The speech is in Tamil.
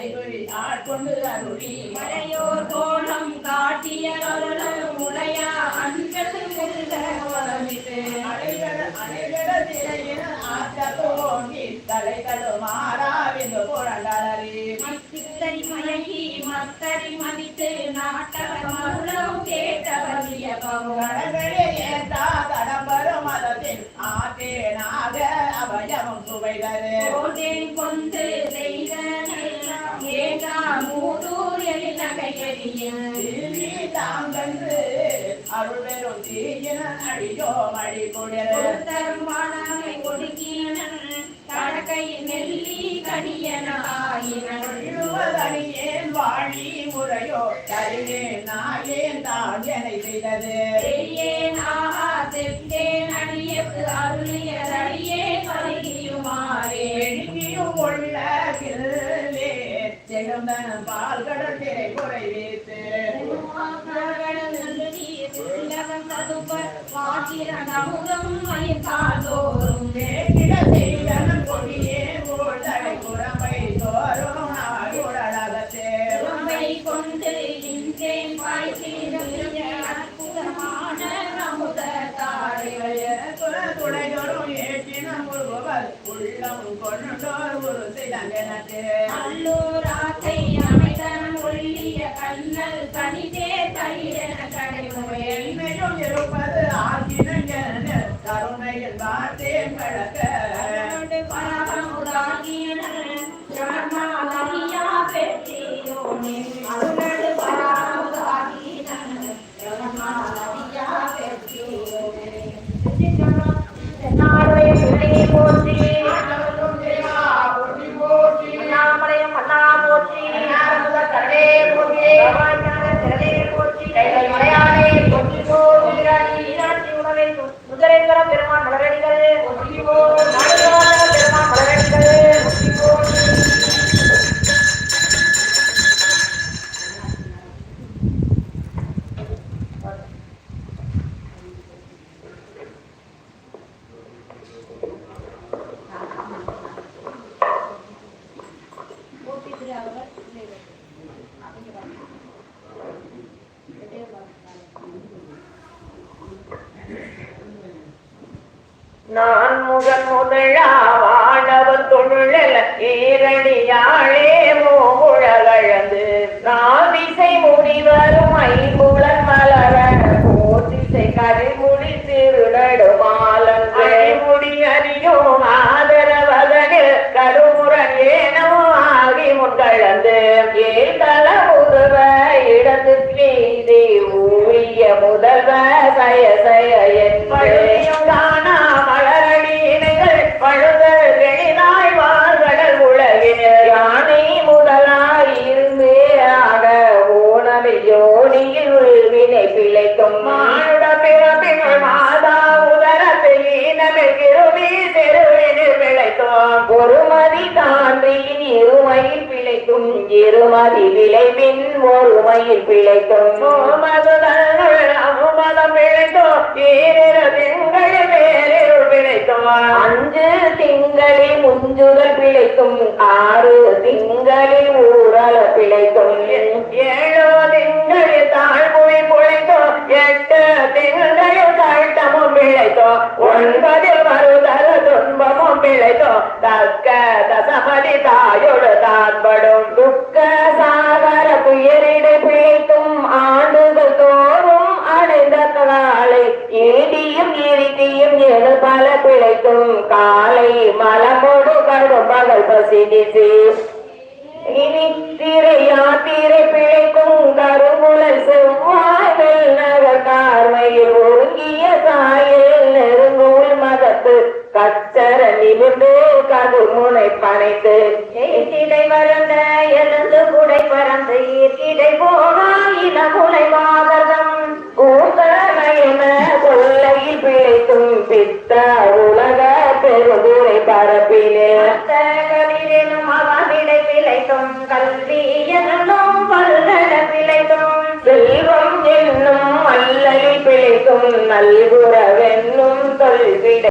அறிகுறி ஆட்கொண்டு அருளி மலையோர் கோலம் காட்டிய உடைய அன்கள் முருக வளமிட்டு அலைகட அலைகட திரையின் ஆற்றத்தோங்கி தலைகளு மாறாவிந்து புறங்கலறி மத்தித்தரி மயங்கி மத்தரி மதித்து நாட்டவர் மருளம் ஏற்றா கடம்பரும் மதத்தில் கொண்டு தாங்கன்று அருள் பெரும் தீயின அடியோ மழி குளிர் தருமானாமை ஒடுக்கியனன் கடக்கை நெல்லி கடியன ஆயினன் எழுவதடியேன் வாழி முறையோ தருவேன் நாயேன் தான் எனை செய்தது. செழுந்தன் பால் கடல் திரை குறை வைத்து கொடியே தோறும் கொண்டு இன்றேன் உள்ளம் கொண்டோர் ஒரு சிலங்கனத்தே அல்லூராத்தை அமைதன் ஒள்ளிய கண்ணல் கனிதே தயிரென கடைமுறை என்னையும் இருப்பது ஆகினங்கள் கருணையில் பார்த்தேன் கழக பெருமான் மலரடிகளே மலரடிகள் நாடுகாண பெருமான் மலரடிகள் நான் முகன் முதழா வாழவர் தொழில் ஈரடியாளே மூகுழகழந்து நாதிசை முடிவரும் ஐம்புலன் மலர போதிசை கரிமுடி திருநடுமாலன் முடி அறியும் ஆதரவதனில் கடுமுரண் ஏனோ ஆகி முன்கழந்து. ஏதல உருவ இடத்து மீதி ஊழிய முதல்வ சய சய என் பழையும் மானுட பிறப்பின் மாதா உதரத்தில் ஈனமில் கிருமி தெருவினில் பிழைத்தோம் ஒருமதி தாண்டியின் இருமையில் பிழைக்கும் இருமதி விளைவின் ஒருமையில் பிழைக்கும். அமுமதம் பிழைத்தோம் ஈரிரு திங்கள் மேலிருள் பிழைத்தோம். அஞ்சு திங்களில் முஞ்சுதல் பிழைக்கும் ஆறு திங்களில் ஊரல பிழைக்கும். ஏழோ திங்கள் பிழைத்தோம் ஒன்பதில் மறுதல துன்பமும் பிழைத்தோம் தக்க தசமதி தாயோடு தான்படும். துக்க சாகர புயரிடை பிழைத்தும் ஆண்டுகள் தோறும் அடைந்த காலை ஏடியும் எரிதியும் எது பல பிழைத்தும் காலை மலமோடு கடும் பகல் பசிடிசி இனி திரையா திரை பிழைக்கும் முனை பனைத்து ஏற்றிடை வறண்ட எழுந்து குடை பறந்து ஈர்த்திடை போகா இளமுலை வாதம் கூத்தமையன கொள்ளையில் பிழைத்தும் பித்த உலக பெருதுரை பரப்பிலே. களிலும் அவனிடை பிழைத்தும் கல்வி என்னும் பல்கல பிழைத்தும் செல்வம் என்னும் அல்லலில் பிழைத்தும் நல்குறவென்னும் தொல்விடை